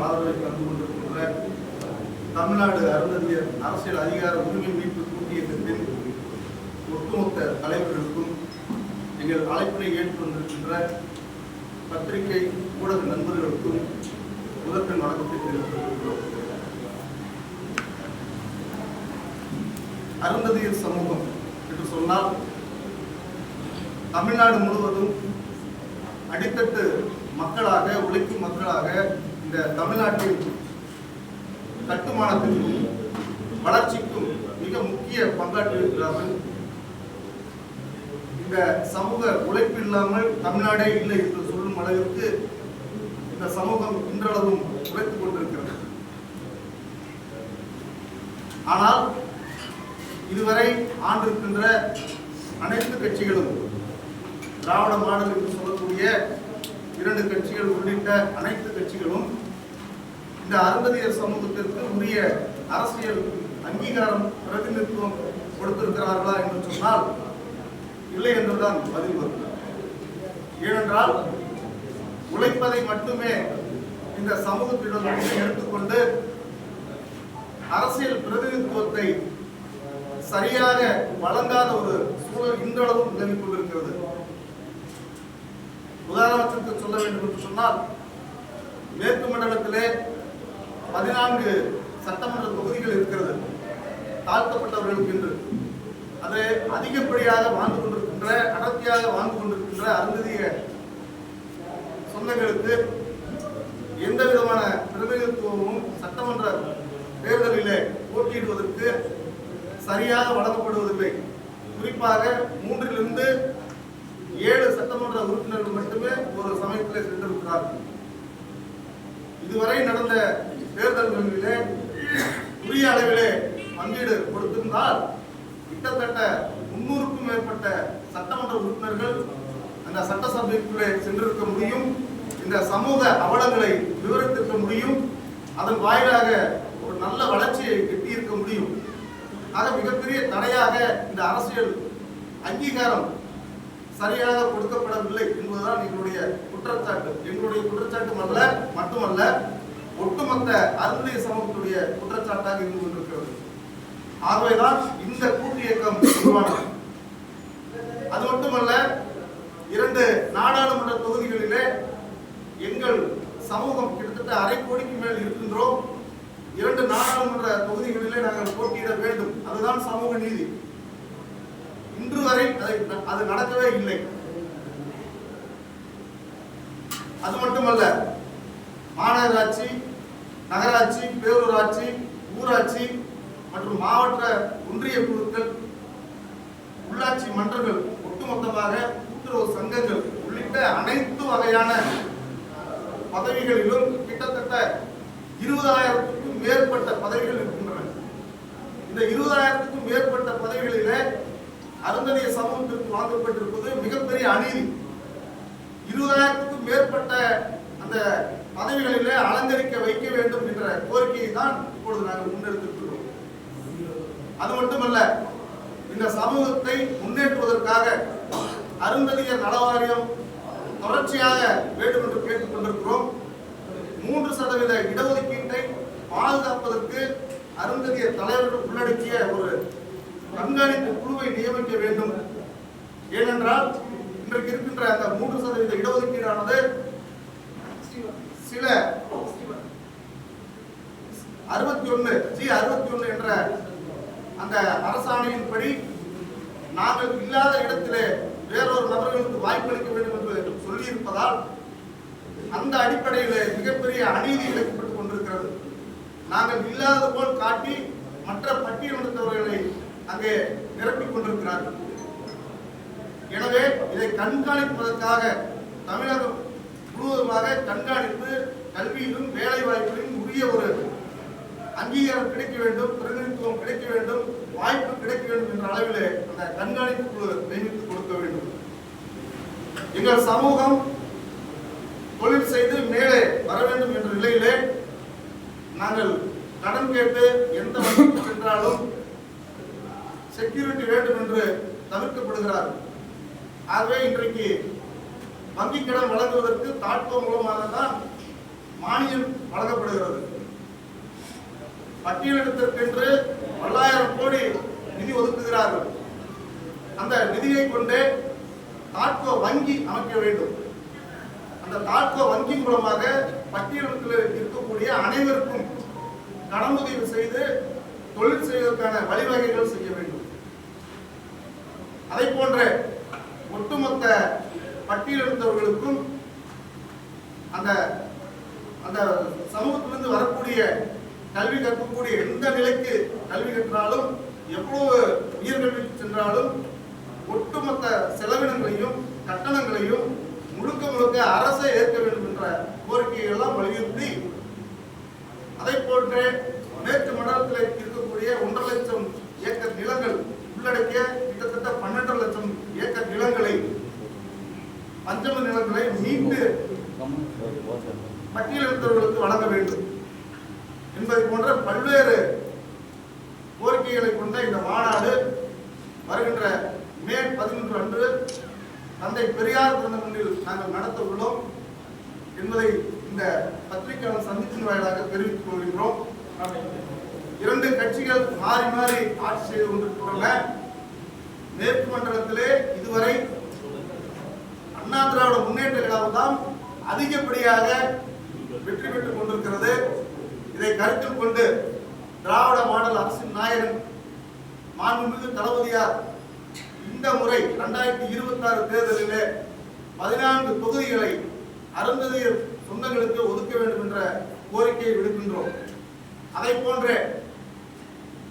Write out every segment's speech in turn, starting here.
ஆதரவை தந்து கொண்டிருக்கின்ற தமிழ்நாடு அருந்ததியர் அரசியல் அதிகார உரிமை மீட்பு கூட்டியக்கத்தின் ஒட்டுமொத்த தலைவர்களுக்கும் எங்கள் அழைப்பினை ஏற்று வந்திருக்கின்ற பத்திரிகை ஊடக நண்பர்களுக்கும் முதற்கண் வணக்கத்தை தெரிவித்துக் அருந்ததியர் சமூகம் என்று சொன்னால் தமிழ்நாடு முழுவதும் அடித்தட்டு மக்களாக உழைக்கும் மக்களாக இந்த தமிழ்நாட்டின் கட்டுமானத்திற்கும் வளர்ச்சிக்கும் மிக முக்கிய பங்காற்றியிருக்கிறார்கள் இந்த சமூக உழைப்பு இல்லாமல் தமிழ்நாடே இல்லை என்று சொல்லும் அளவிற்கு இந்த சமூகம் இன்றளவும் உழைத்துக் கொண்டிருக்கிறது. ஆனால் இதுவரை ஆண்டிருக்கின்ற அனைத்து கட்சிகளும் திராவிட மாடல் என்று சொல்லக்கூடிய இரண்டு கட்சிகள் உள்ளிட்ட அனைத்து கட்சிகளும் இந்த அறுபதியர் சமூகத்திற்கு உரிய அரசியல் அங்கீகாரம் பிரதிநிதித்துவம் கொடுத்திருக்கிறார்களா என்று சொன்னால் இல்லை என்றுதான் பதில் வரும். ஏனென்றால் உழைப்பதை மட்டுமே இந்த சமூகத்திடம் எடுத்துக்கொண்டு அரசியல் பிரதிநிதித்துவத்தை சரியாக வழங்காத ஒரு சூழல் இன்றளவும் நிலவிக் கொண்டிருக்கிறது. உதாரணத்திற்கு சொல்ல வேண்டும் என்று சொன்னால் மேற்கு மண்டலத்திலே பதினான்கு சட்டமன்ற தொகுதிகள் இருக்கிறது தாழ்த்தப்பட்டவர்களுக்கு என்று. அது அதிகப்படியாக வாழ்ந்து கொண்டிருக்கின்ற அடர்த்தியாக வாழ்ந்து கொண்டிருக்கின்ற அருந்ததிய சொந்தங்களுக்கு எந்த விதமான பிரதிநிதித்துவமும் சட்டமன்ற தேர்தலிலே போட்டியிடுவதற்கு சரியாக வழங்கப்படுவதில்லை. குறிப்பாக மூன்றிலிருந்து ஏழு சட்டமன்ற உறுப்பினர்கள் மட்டுமே ஒரு சமயத்தில் சென்றிருக்கிறார்கள் இதுவரை நடந்த தேர்தல்களிலே உரிய அளவிலே பங்கீடு கொடுத்திருந்தால் கிட்டத்தட்ட முன்னூறுக்கும் மேற்பட்ட சட்டமன்ற உறுப்பினர்கள் அந்த சட்டசபைக்குள்ளே சென்றிருக்க முடியும். இந்த சமூக அவலங்களை விவரித்திருக்க முடியும். அதன் வாயிலாக ஒரு நல்ல வளர்ச்சியை எட்டியிருக்க முடியும். ஆக மிகப்பெரிய தடையாக இந்த அரசியல் அங்கீகாரம் சரியாக கொடுக்கப்படவில்லை என்பதுதான் எங்களுடைய குற்றச்சாட்டு. எங்களுடைய குற்றச்சாட்டு அல்ல மட்டுமல்ல ஒட்டுமொத்த அருந்தைய சமூகத்துடைய குற்றச்சாட்டாக இருந்து கொண்டிருக்கிறது ஆகவேதான் இந்த கூட்டு இயக்கம் உருவானது. அது மட்டுமல்ல இரண்டு நாடாளுமன்ற தொகுதிகளிலே எங்கள் சமூகம் கிட்டத்தட்ட அரை கோடிக்கு மேல் இருக்கின்றோம். இரண்டு நாடாளுமன்ற தொகுதிகளிலே நாங்கள் போட்டியிட வேண்டும். அதுதான் சமூக நீதி. இன்று வரை அதை அது நடக்கவே இல்லை. அது மட்டுமல்ல மாநகராட்சி நகராட்சி பேரூராட்சி ஊராட்சி மற்றும் மாவட்ட ஒன்றிய குழுக்கள் உள்ளாட்சி மன்றங்கள் ஒட்டுமொத்தமாக கூட்டுறவு சங்கங்கள் உள்ளிட்ட அனைத்து வகையான பதவிகளிலும் கிட்டத்தட்ட இருபதாயிரத்துக்கும் மேற்பட்ட பதவிகள் இருக்கின்றன. இந்த இருபதாயிரத்துக்கும் மேற்பட்ட பதவிகளிலே அருந்ததிய சமூகத்திற்கு வழங்கப்பட்டிருப்பது மிகப்பெரிய அநீதி. இருபதாயிரத்துக்கும் மேற்பட்ட அந்த பதவிகளிலே அலங்கரிக்க வைக்க வேண்டும் என்ற கோரிக்கையை தான் இப்பொழுது நாங்கள் முன்னெடுத்திருக்கிறோம். அது மட்டுமல்ல இந்த சமூகத்தை முன்னேற்றுவதற்காக அருந்ததியர் நலவாரியம் தொடர்ச்சியாக வேண்டும் என்று கேட்டுக் கொண்டிருக்கிறோம். மூன்று சதவீத இடஒதுக்கீட்டை பாதுகாப்பதற்கு அருந்ததியர் தலைவர்கள் உள்ளடக்கிய ஒரு கண்காணிப்பு குழுவை நியமிக்க வேண்டும். ஏனென்றால் இன்றைக்கு இருக்கின்ற அந்த மூன்று சதவீத இடஒதுக்கீடானது சில அறுபத்தி ஒன்று ஜி அறுபத்தி ஒன்று என்ற அந்த அரசாணையின்படி நாங்கள் இல்லாத இடத்திலே வேறொரு நபர்களுக்கு வாய்ப்பளிக்க வேண்டும் என்று சொல்லியிருப்பதால் அந்த அடிப்படையில் மிகப்பெரிய அநீதி இழைக்கப்பட்டுக் கொண்டிருக்கிறது. நாங்கள் இல்லாத போல் காட்டி மற்ற பட்டியலிடத்தவர்களை அங்கே நிரப்பிக் கொண்டிருக்கிறார்கள் எனவே இதை கண்காணிப்பதற்காக தமிழகம் முழுவதுமாக கண்காணிப்பு கல்வியிலும் வேலை வாய்ப்பிலும் உரிய ஒரு அங்கீகாரம் கிடைக்க வேண்டும் பிரதிநிதித்துவம் கிடைக்க வேண்டும் வாய்ப்பு கிடைக்க வேண்டும் என்ற அளவிலே அந்த கண்காணிப்பு குழு நியமித்து கொடுக்க வேண்டும். எங்கள் சமூகம் தொழில் செய்து மேலே வர வேண்டும் என்ற நிலையிலே நாங்கள் கடன் கேட்டு எந்த வங்கிக்கு சென்றாலும் செக்யூரிட்டி வேண்டும் என்று தவிர்க்கப்படுகிறார்கள். ஆகவே இன்றைக்கு வங்கி கடன் வழங்குவதற்கு தாட்கோ மூலமாக தான் மானியம் வழங்கப்படுகிறது. பட்டியலிடத்திற்கென்று பல்லாயிரம் கோடி நிதி ஒதுக்குகிறார்கள். அந்த நிதியை கொண்டே தாட்கோ வங்கி அமைக்க வேண்டும். அந்த தாட்கோ வங்கி மூலமாக பட்டியலத்தில் இருக்கக்கூடிய அனைவருக்கும் கடனுதவி செய்து தொழில் செய்வதற்கான வழிவகைகள் செய்ய வேண்டும். அதை போன்ற ஒட்டுமொத்த பட்டியலிடத்தவர்களுக்கும் அந்த அந்த சமூகத்திலிருந்து வரக்கூடிய கல்வி கற்கக்கூடிய எந்த நிலைக்கு கல்வி கற்றாலும் எவ்வளவு உயர்கல்வி சென்றாலும் ஒட்டுமொத்த செலவினங்களையும் கட்டணங்களையும் முழுக்க முழுக்க அரசை ஏற்க வேண்டும் என்ற கோரிக்கையை எல்லாம் வலியுறுத்தி அதை போன்றே மேற்கு மண்டலத்தில் இருக்கக்கூடிய ஒன்றரை லட்சம் ஏக்கர் நிலங்கள் உள்ளடக்கிய கிட்டத்தட்ட பன்னெண்டு லட்சம் ஏக்கர் நிலங்களை பஞ்சம நிலங்களை மீட்டு பட்டியலிடத்தவர்களுக்கு வழங்க வேண்டும். என்பதை போன்ற பல்வேறு கோரிக்கைகளை கொண்ட இந்த மாநாடு வருகின்ற மே பதினொன்று அன்று தந்தை பெரியார் பிறந்த முன்னில் நாங்கள் நடத்த உள்ளோம் என்பதை இந்த பத்திரிகையாளர் சந்திப்பின் வாயிலாக தெரிவித்துக் கொள்கின்றோம். இரண்டு கட்சிகள் மாறி மாறி ஆட்சி செய்து கொண்டிருக்கின்றன. மேற்கு மண்டலத்திலே இதுவரை அண்ணா திராவிட முன்னேற்ற கழகம் தான் அதிகப்படியாக வெற்றி பெற்றுக் கொண்டிருக்கிறது. இதை கருத்தில் கொண்டு திராவிட மாடல் அரசின் நாயகன் மாண்புமிகு தளபதியார் இந்த முறை இரண்டாயிரத்தி இருபத்தி ஆறு தேர்தலிலே பதினான்கு தொகுதிகளை அருந்ததியர் சொந்தங்களுக்கு ஒதுக்க வேண்டும் என்ற கோரிக்கையை விடுக்கின்றோம். அதை போன்றே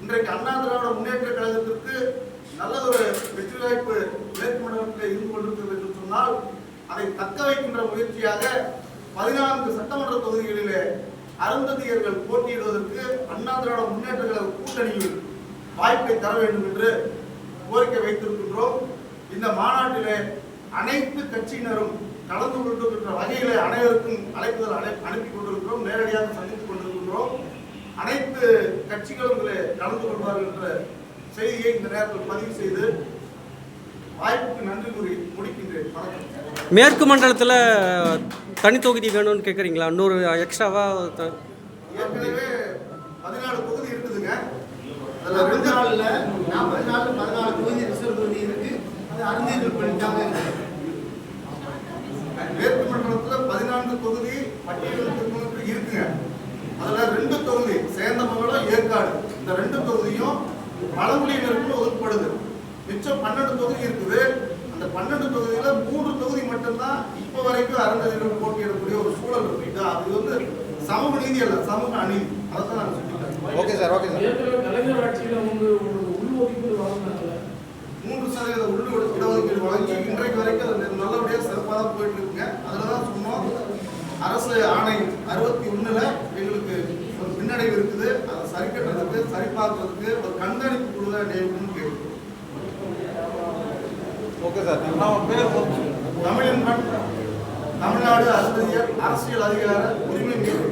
இன்றைக்கு அண்ணா திராவிட முன்னேற்ற கழகத்திற்கு நல்லதொரு வெற்றி வாய்ப்பு மேற்கு மண்டலத்தில் இருந்து கொண்டிருக்கிறது என்று சொன்னால் அதை தக்க வைக்கின்ற முயற்சியாக பதினான்கு சட்டமன்ற தொகுதிகளிலே அருந்ததியர்கள் போட்டியிடுவதற்கு அண்ணா திராவிட முன்னேற்ற கழக கூட்டணியில் வாய்ப்பை தர வேண்டும் என்று கோரிக்கை வைத்திருக்கின்றோம். இந்த மாநாட்டிலே அனைத்து கட்சியினரும் கலந்து கொண்டிருக்கின்ற வகையிலே அனைவருக்கும் அழைப்புதல் அனை- அனுப்பி கொண்டிருக்கிறோம். நேரடியாக சந்தித்துக் கொண்டிருக்கின்றோம். அனைத்து கட்சிகளும் கலந்து கொள்வார்கள் என்ற செய்தியை இந்த நேரத்தில் பதிவு செய்து வாய்ப்புக்கு நன்றி கூறி முடிக்கின்றேன். வணக்கம். மேற்கு மண்டலத்தில் தனி தொகுதி வேணும்னு கேட்குறீங்களா இன்னொரு எக்ஸ்ட்ராவாக ஏற்கனவே பதினாலு தொகுதி இருக்குதுங்க. அதுல ரெண்டு நாள்ல நாற்பது நாள் பதினாலு தொகுதி ரிசர்வ் தொகுதி இருக்கு. அது அருந்தீர்கள் பண்ணிட்டாங்க. மேற்கு மண்டலத்துல பதினான்கு தொகுதி பட்டியலிடத்திற்கு இருக்குங்க. அதுல ரெண்டு தொகுதி சேந்தமங்கலம் ஏற்காடு. இந்த ரெண்டு தொகுதியும் பழங்குடியினருக்கு ஒதுக்கப்படுது மிச்சம் பன்னெண்டு தொகுதி இருக்குது. அந்த பன்னெண்டு தொகுதியில மூன்று தொகுதி மட்டும்தான் இப்ப வரைக்கும் அருந்ததிகள் போட்டியிடக்கூடிய ஒரு சூழல் இருக்கு. இது அது வந்து சமூக நீதி அல்ல சமூக அநீதி. அதைத்தான் நான் சொல்லிட்டேன் ஓகே சார் ஓகே ஏற்கனவே கலைஞர் ஆட்சியில் மூன்று சதவீத உள் இடஒதுக்கீடு வழங்கி இன்றைக்கு வரைக்கும் அது நல்லபடியாக சிறப்பாக தான் போயிட்டு இருக்குங்க. அதில் தான் சொன்னோம் அரசு ஆணை அறுபத்தி ஒண்ணுல எங்களுக்கு ஒரு பின்னடைவு இருக்குது. அதை சரி கட்டுறதுக்கு சரி பார்க்கறதுக்கு ஒரு கண்காணிப்பு குழுவை நியமிக்கணும்னு கேட்குறோம். Okay sir. தமிழின் தமிழ்நாடு அரசியல் அரசியல் அதிகார உரிமை மீட்பு